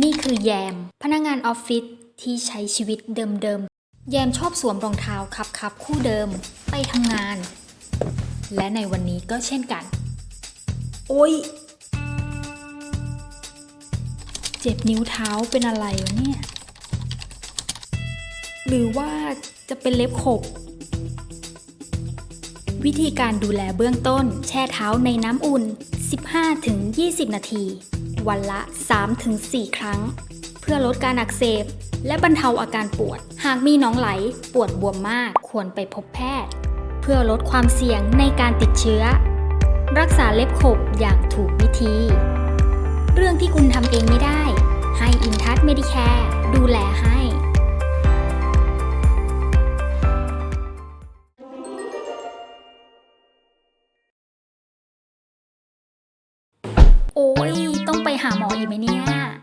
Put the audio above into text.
นี่คือแยม พนักงานออฟฟิศที่ใช้ชีวิตเดิมๆ แยมชอบสวมรองเท้าคับคับๆคู่เดิมไปทำงาน และในวันนี้ก็เช่นกัน โอ้ย เจ็บนิ้วเท้าเป็นอะไรวะเนี่ย หรือว่าจะเป็นเล็บขบ วิธีการดูแลเบื้องต้น แช่เท้าในน้ำอุ่น 15-20 นาที วันละ 3-4 ครั้ง เพื่อลดการอักเสบ และบรรเทาอาการปวด หากมีหนองไหลปวดบวมมากควรไปพบแพทย์ เพื่อลดความเสี่ยงในการติดเชื้อ รักษาเล็บขบอย่างถูกวิธี เรื่องที่คุณทำเองไม่ได้ ให้อินทัศเมดิแคร์ดูแลให้โอ้ย ไปหาหมออีกไหมเนี่ย